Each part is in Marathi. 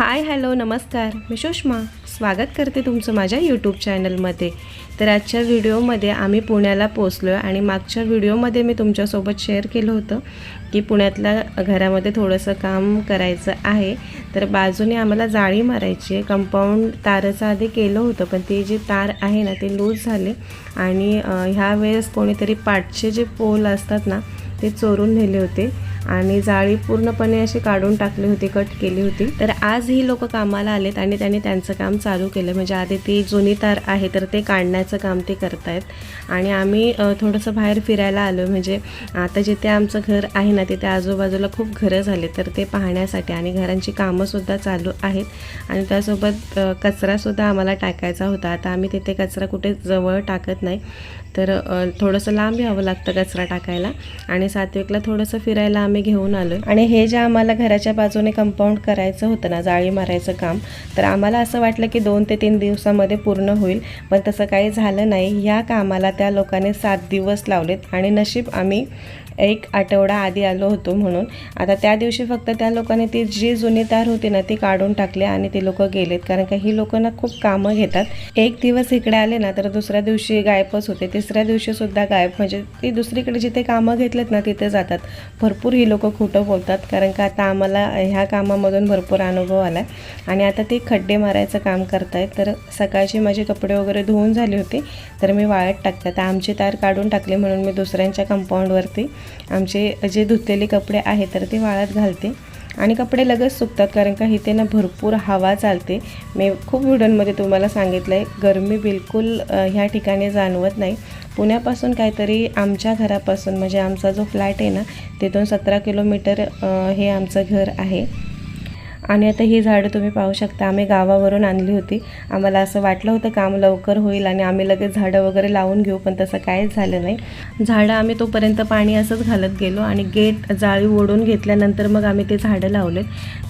हाय हॅलो नमस्कार. मी सुषमा. स्वागत करते तुमचं माझ्या यूट्यूब चॅनलमध्ये तर आजच्या व्हिडिओमध्ये आम्ही पुण्याला पोचलो आहे आणि मागच्या व्हिडिओमध्ये मी तुमच्यासोबत शेअर केलं होतं की पुण्यातल्या घरामध्ये थोडंसं काम करायचं आहे. तर बाजूने आम्हाला जाळी मारायची आहे. कंपाऊंड ताराचं आधी केलं होतं पण ते जे तार आहे ना ते लूज झाले. आणि ह्या वेळेस कोणीतरी पाठचे जे पोल असतात ना ते चोरून नेले होते. आणि जाळी पूर्णपणे अशी काढून टाकली होती कट केली होती. तर आज ही लोक कामाला आलेत आणि त्यांनी त्यांचं काम चालू केलं. म्हणजे आधी ती जुनी तार आहे तर ते काढण्याचं काम ते करतायत. आणि आम्ही थोडंसं बाहेर फिरायला आलो. म्हणजे आता जिथे आमचं घर आहे ना तिथे आजूबाजूला खूप घरं झाले तर ते पाहण्यासाठी आणि घरांची कामंसुद्धा चालू आहेत. आणि त्यासोबत कचरासुद्धा आम्हाला टाकायचा होता. आता आम्ही तिथे कचरा कुठे जवळ टाकत नाही. तर थोडंसं लांब यावं लागतं कचरा टाकायला. आणि सात्विकला थोडंसं फिरायला आम्ही घेऊन आलो आणि हे जे आम्हाला घराच्या बाजूने कंपाऊंड करायचं होतं ना जाळी मारायचं काम तर आम्हाला असं वाटलं की दोन ते तीन दिवसामध्ये पूर्ण होईल. पण तसं काही झालं नाही. ह्या कामाला त्या लोकांनी सात दिवस लावलेत आणि नशीब आम्ही एक आठवडा आधी आलो होतो म्हणून. आता त्या दिवशी फक्त त्या लोकांनी ती जी जुनी तार होती ना ती काढून टाकली आणि ते लोक गेलेत. कारण का ही लोक ना खूप कामं घेतात. एक दिवस इकडे आले ना तर दुसऱ्या दिवशी गायबच होते. तिसऱ्या दिवशी सुद्धा गायब. म्हणजे ती दुसरीकडे जिथे कामं घेतलेत ना तिथे जातात. भरपूर ही लोक खोटं बोलतात. कारण का आता आम्हाला ह्या कामामधून भरपूर अनुभव आला आणि आता ते खड्डे मारायचं काम करतायत. तर सकाळची माझे कपडे वगैरे धुवून झाले होते. तर मी वाळत टाकते. आता आमची तार काढून टाकली म्हणून मी दुसऱ्यांच्या कंपाऊंडवरती आमचे जे धुतलेले कपडे आहेत तर ते वाळत घालते. आणि कपडे लगेच सुकतात कारण का इथे ना भरपूर हवा चालते. मी खूप व्हिडिओमध्ये तुम्हाला सांगितलं आहे गरमी बिलकुल ह्या ठिकाणी जाणवत नाही. पुण्यापासून काहीतरी आमच्या घरापासून म्हणजे आमचा जो फ्लॅट आहे ना तिथून सतरा किलोमीटर हे आमचं घर आहे. आणि आता ही झाडं तुम्ही पाहू शकता आम्ही गावावरून आणली होती. आम्हाला असं वाटलं होतं काम लवकर होईल आणि आम्ही लगेच झाडं वगैरे लावून घेऊ पण तसं काहीच झालं नाही. झाडं आम्ही तोपर्यंत पाणी असंच घालत गेलो आणि गेट जाळी ओढून घेतल्यानंतर मग आम्ही ते झाडं लावले.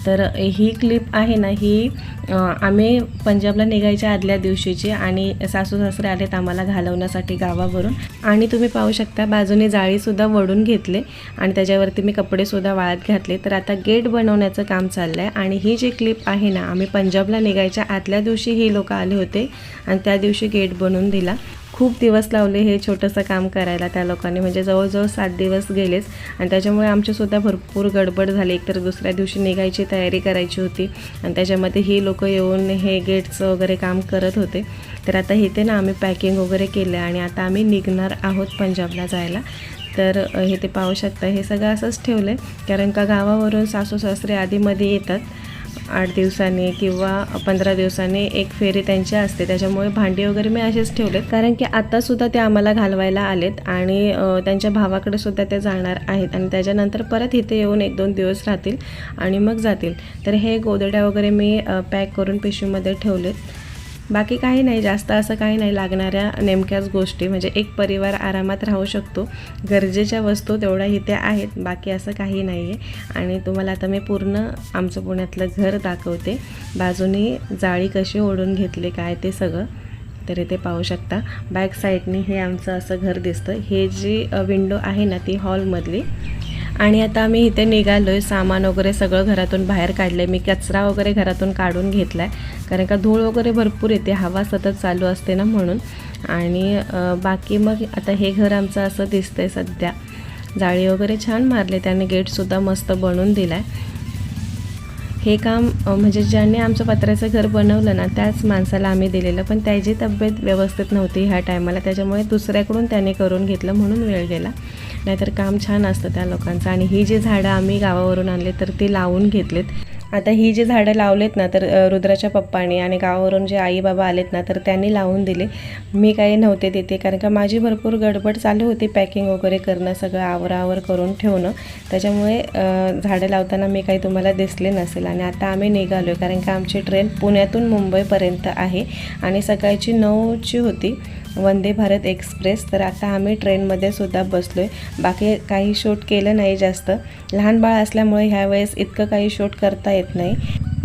तर ही क्लिप आहे ना ही आम्ही पंजाबला निघायच्या आदल्या दिवशीची आणि सासू सासरे आलेत आम्हाला घालवण्यासाठी गावावरून. आणि तुम्ही पाहू शकता बाजूने जाळीसुद्धा वडून घेतले आणि त्याच्यावरती मी कपडेसुद्धा वाळत घातले. तर आता गेट बनवण्याचं काम चाललं आहे आणि आणि ही जी क्लिप आहे ना आम्ही पंजाबला निघायच्या आतल्या दिवशी ही लोक आले होते आणि त्या दिवशी गेट बनवून दिला. खूप दिवस लावले हे छोटंसं काम करायला त्या लोकांनी म्हणजे जवळजवळ सात दिवस गेलेच. आणि त्याच्यामुळे आमचीसुद्धा भरपूर गडबड झाली. एकतर दुसऱ्या दिवशी निघायची तयारी करायची होती आणि त्याच्यामध्ये ही लोक येऊन हे गेटचं वगैरे काम करत होते. तर आता इथे ना आम्ही पॅकिंग वगैरे केलं आणि आता आम्ही निघणार आहोत पंजाबला जायला. तर हे ते पाहू शकता हे सगळं असंच ठेवलं आहे कारण का गावावरून सासू सासरे आधीमध्ये येतात. आठ दिवसांनी किंवा पंधरा दिवसांनी एक फेरी त्यांची असते. त्याच्यामुळे भांडी वगैरे मी असेच ठेवलेत. कारण की आत्तासुद्धा ते आम्हाला घालवायला आलेत आणि त्यांच्या भावाकडे सुद्धा ते जाणार आहेत आणि त्याच्यानंतर परत इथे येऊन एक दोन दिवस राहतील आणि मग जातील. तर हे गोदड्या वगैरे मी पॅक करून पिशवीमध्ये ठेवलेत. बाकी काही नाही जास्त असं काही नाही लागणाऱ्या नेमक्याच गोष्टी. म्हणजे एक परिवार आरामात राहू शकतो. गरजेच्या वस्तू तेवढ्या इथे आहेत बाकी असं काही नाही आहे आणि तुम्हाला आता मी पूर्ण आमचं पुण्यातलं घर दाखवते. बाजूनी जाळी कशी ओढून घेतली काय ते सगळं तर इथे पाहू शकता. बॅक साईडने हे आमचं असं घर दिसतं. हे जी विंडो आहे ना ती हॉलमधली आणि आता आम्ही इथे निघालो आहे सामान वगैरे सगळं घरातून बाहेर काढलं आहे मी कचरा वगैरे घरातून काढून घेतला आहे कारण का धूळ वगैरे भरपूर येते हवा सतत चालू असते ना म्हणून. आणि बाकी मग आता हे घर आमचं असं दिसतंय सध्या. जाळी वगैरे छान मारले त्याने गेटसुद्धा मस्त बनवून दिला आहे हे काम म्हणजे ज्याने आमचं पत्र्याचं घर बनवलं ना त्याच माणसाला आम्ही दिलेलं. पण त्याची तब्येत व्यवस्थित नव्हती ह्या टायमाला त्याच्यामुळे दुसऱ्याकडून त्याने करून घेतलं म्हणून वेळ गेला. नाहीतर काम छान असतं त्या लोकांचं. आणि ही जी झाडं आम्ही गावावरून आणले तर ती लावून घेतलेत. आता ही जी झाडं लावलेत ना तर रुद्राच्या पप्पांनी आणि गावावरून जे आई बाबा आलेत ना तर त्यांनी लावून दिले. मी काही नव्हते तिथे कारण का माझी भरपूर गडबड चालू होती पॅकिंग वगैरे करणं सगळं आवरावर करून ठेवणं. त्याच्यामुळे झाडं लावताना मी काही तुम्हाला दिसले नसेल. आणि आता आम्ही निघालो कारण का आमची ट्रेन पुण्यातून मुंबईपर्यंत आहे. आणि सकाळची नऊची होती. वंदे भारत एक्सप्रेस. तर आता आम्ही ट्रेनमध्ये सुद्धा बसलो आहे बाकी काही शूट केलं नाही जास्त. लहान बाळ असल्यामुळे ह्या वेळेस इतकं काही शूट करता येत नाही.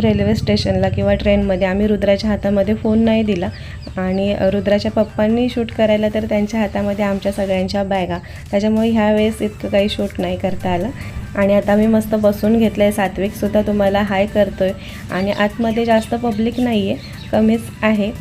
रेल्वे स्टेशनला किंवा ट्रेनमध्ये आम्ही रुद्राच्या हातामध्ये फोन नाही दिला. आणि रुद्राच्या पप्पांनी शूट करायला तर त्यांच्या हातामध्ये आमच्या सगळ्यांच्या बॅगा. त्याच्यामुळे ह्या वेळेस इतकं काही शूट नाही करता आलं. आणि आता मी मस्त बसून घेतलं आहे सात्विकसुद्धा तुम्हाला हाय करतो आहे आणि आतमध्ये जास्त पब्लिक नाही आहे कमीच आहे.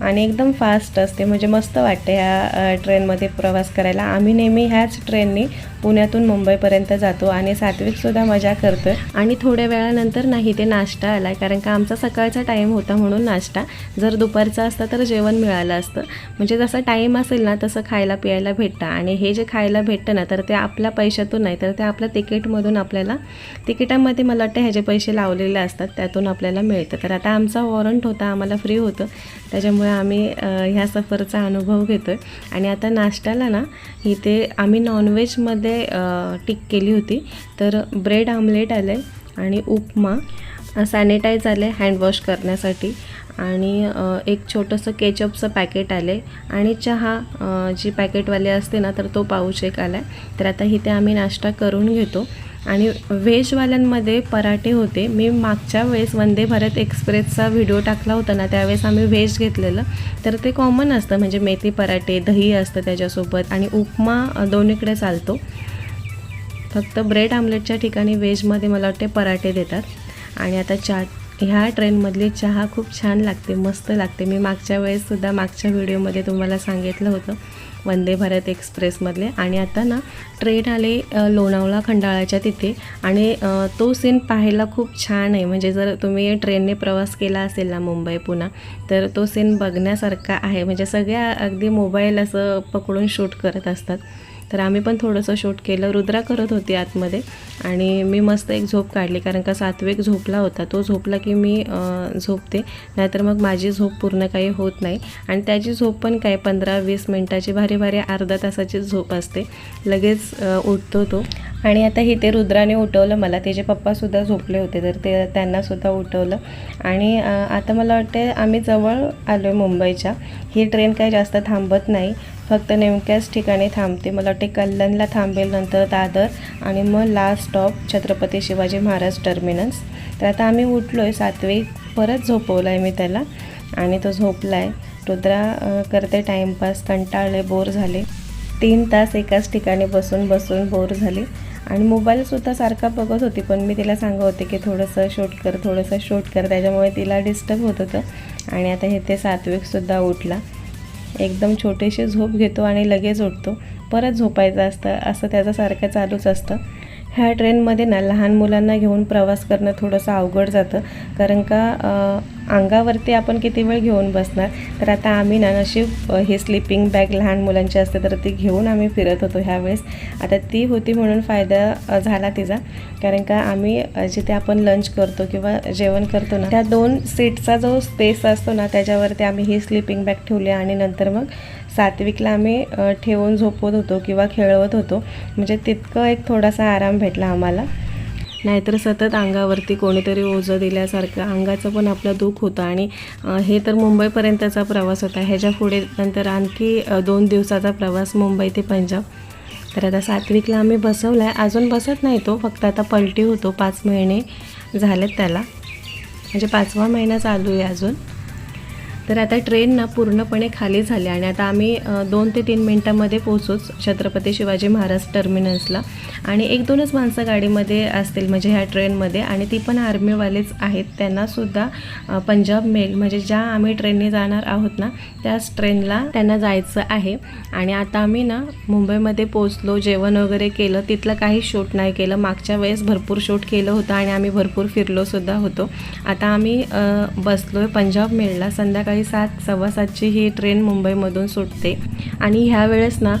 आणि एकदम फास्ट असते. म्हणजे मस्त वाटते ह्या ट्रेनमध्ये प्रवास करायला. आम्ही नेहमी ह्याच ट्रेननी पुण्यातून मुंबईपर्यंत जातो आणि सात्विकसुद्धा मजा करतो आहे आणि थोड्या वेळानंतर नाही ते नाश्ता आला कारण का आमचा सकाळचा टाईम होता म्हणून नाश्ता. जर दुपारचा असता तर जेवण मिळालं असतं. म्हणजे जसं टाईम असेल ना तसं खायला प्यायला भेटतं. आणि हे जे खायला भेटतं ना तर ते आपल्या पैशातून नाही तर ते आपल्या तिकीटमधून आपल्याला तिकिटामध्ये मला वाटतं ह्याचे पैसे लावलेले असतात त्यातून आपल्याला मिळतं. तर आता आमचा वॉरंट होता आम्हाला फ्री होतं. त्याच्यामुळे आम्ही ह्या सफरचा अनुभव घेतो आहे आणि आता नाश्त्याला ना इथे आम्ही नॉनव्हेजमध्ये टिक केली होती. तर ब्रेड आमलेट आलं आहे आणि उपमा सॅनिटाईज आलं आहे हँडवॉश करण्यासाठी. आणि एक छोटंसं केचअपचं पॅकेट आले आणि चहा जी पॅकेटवाली असते ना तर तो पाऊच एक आला आहे तर आता इथे आम्ही नाश्ता करून घेतो. आणि व्हेजवाल्यांमध्ये पराठे होते. मी मागच्या वेळेस वंदे भारत एक्सप्रेसचा व्हिडिओ टाकला होता ना त्यावेळेस आम्ही व्हेज घेतलेलं. तर ते कॉमन असतं म्हणजे मेथी पराठे दही असतं त्याच्यासोबत आणि उपमा दोन्हीकडे चालतो. फक्त ब्रेड आमलेटच्या ठिकाणी व्हेजमध्ये मला वाटते पराठे देतात. आणि आता चाट ह्या ट्रेनमधली चहा खूप छान लागते मस्त लागते. मी मागच्या वेळेससुद्धा मागच्या व्हिडिओमध्ये तुम्हाला सांगितलं होतं. वंदे भारत एक्सप्रेसमधले. आणि आता ना ट्रेन आले लोणावळा खंडाळाच्या तिथे. आणि तो सीन पाहायला खूप छान आहे. म्हणजे जर तुम्ही ट्रेनने प्रवास केला असेल ना मुंबई पुन्हा तर तो सीन बघण्यासारखा आहे. म्हणजे सगळ्या अगदी मोबाईल असं पकडून शूट करत असतात. तर आम्ही पण थोडंसं शूट केलं. रुद्रा करत होती आतमध्ये आणि मी मस्त एक झोप काढली. कारण का सात्विक झोपला होता. तो झोपला की मी झोपते. नाहीतर मग माझी झोप पूर्ण काही होत नाही. आणि त्याची झोप पण काय पंधरा वीस मिनटाची भारी भारी अर्धा तासाची झोप असते. लगेच उठतो तो. आणि आता इथे रुद्राने उठवलं. मला त्याचे पप्पासुद्धा झोपले होते तर ते त्यांनासुद्धा उठवलं. आणि आता मला वाटते आम्ही जवळ आलो आहे मुंबईच्या. ही ट्रेन काही जास्त थांबत नाही. फक्त नेमक्याच ठिकाणी थांबते. मला वाटते कल्याणला थांबेल नंतर दादर आणि मग last stop Chhatrapati Shivaji Maharaj terminus तर आता आम्ही उठलो आहे सातवी. परत झोपवलं आहे मी त्याला आणि तो झोपला आहे रुद्रा करते टाईमपास कंटाळले बोर झाले. तीन तास एकाच ठिकाणी बसून बसून बोर झाली. आणि मोबाईलसुद्धा सारखा बघत होती पण मी तिला सांगत होते की थोडंसं शूट कर थोडंसं शूट कर. त्याच्यामुळे तिला डिस्टर्ब होत होतं. आणि आता हे ते सात्विकसुद्धा उठला. एकदम छोटीशी झोप घेतो आणि लगेच उठतो. परत झोपायचं असतं. असं त्याचं सारखं चालूच असतं. ह्या ट्रेनमध्ये ना लहान मुलांना घेऊन प्रवास करणं थोडंसं अवघड जातं. कारण का अंगावरती आपण किती वेळ घेऊन बसणार? तर आता आम्ही ना नशीब अं, हे स्लिपिंग बॅग लहान मुलांची असते तर ती घेऊन आम्ही फिरत होतो ह्यावेळेस आता ती होती म्हणून फायदा झाला तिचा. कारण का आम्ही जिथे आपण लंच करतो किंवा जेवण करतो ना त्या दोन सीटचा जो स्पेस असतो ना त्याच्यावरती आम्ही ही स्लिपिंग बॅग ठेवली आणि नंतर मग सात्विकला आम्ही ठेवून झोपवत होतो किंवा खेळवत होतो. म्हणजे तितकं एक थोडासा आराम भेटला आम्हाला. नाहीतर सतत अंगावरती कोणीतरी ओझं दिल्यासारखं अंगाचं पण आपलं दुःख होतं. आणि हे तर मुंबईपर्यंतचा प्रवास होता. ह्याच्या पुढे नंतर आणखी दोन दिवसाचा प्रवास मुंबई ते पंजाब. तर आता सात्विकला आम्ही बसवला आहे अजून बसत नाही तो फक्त आता पलटी होतो पाच महिने झालेत त्याला. म्हणजे पाचवा महिना चालू आहे अजून. तर आता ट्रेन ना पूर्णपणे खाली झाली आणि आता आम्ही दोन ते तीन मिनटामध्ये पोहोचूच छत्रपती शिवाजी महाराज टर्मिनसला आणि एक दोनच माणसं गाडीमध्ये असतील म्हणजे ह्या ट्रेनमध्ये आणि ती पण आर्मीवालेच आहेत. त्यांनासुद्धा पंजाब मेल म्हणजे ज्या आम्ही ट्रेनने जाणार आहोत ना त्याच ट्रेनला त्यांना जायचं आहे. आणि आता आम्ही ना मुंबईमध्ये पोचलो जेवण वगैरे केलं तिथलं काही शूट नाही केलं. मागच्या वेळेस भरपूर शूट केलं होतं आणि आम्ही भरपूर फिरलोसुद्धा होतो. आता आम्ही बसलो आहे पंजाब मेलला संध्याकाळी सात सव्वा सातची ही ट्रेन मुंबईमधून सुटते. आणि ह्या वेळेस ना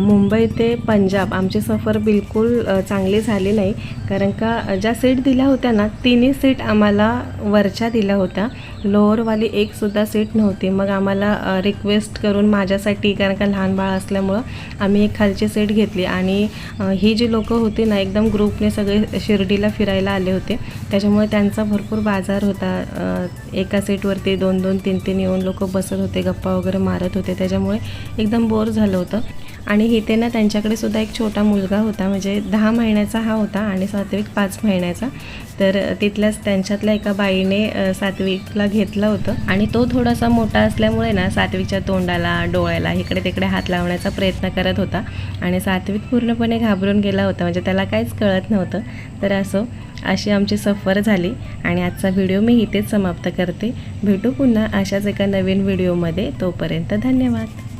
मुंबई ते पंजाब आमची सफर बिलकुल चांगली झाली नाही. कारण का ज्या सीट दिल्या होत्या ना तिन्ही सीट आम्हाला वरच्या दिल्या होत्या. लोअरवाली एकसुद्धा सीट नव्हती. मग आम्हाला रिक्वेस्ट करून माझ्यासाठी कारण का लहान बाळ असल्यामुळं आम्ही एक खालची सीट घेतली. आणि ही जी लोकं होती ना एकदम ग्रुपने सगळे शिर्डीला फिरायला आले होते. त्याच्यामुळे त्यांचा भरपूर बाजार होता. एका सीटवरती दोन दोन तीन तीन येऊन लोक बसत होते गप्पा वगैरे मारत होते. त्याच्यामुळे एकदम बोर झालं होतं. आणि इथे ना त्यांच्याकडे सुद्धा एक छोटा मुलगा होता म्हणजे दहा महिन्याचा हा होता आणि सात्विक पाच महिन्याचा. तर तिथल्याच त्यांच्यातल्या एका बाईने सात्विकला घेतलं होतं आणि तो थोडासा मोठा असल्यामुळे ना सात्विकच्या तोंडाला डोळ्याला इकडे तिकडे हात लावण्याचा प्रयत्न करत होता आणि सात्विक पूर्णपणे घाबरून गेला होता म्हणजे त्याला काहीच कळत नव्हतं. तर असं अशी आमची सफर झाली आणि आजचा व्हिडिओ मी इथेच समाप्त करते. भेटू पुन्हा अशाच एका नवीन व्हिडिओमध्ये. तोपर्यंत धन्यवाद.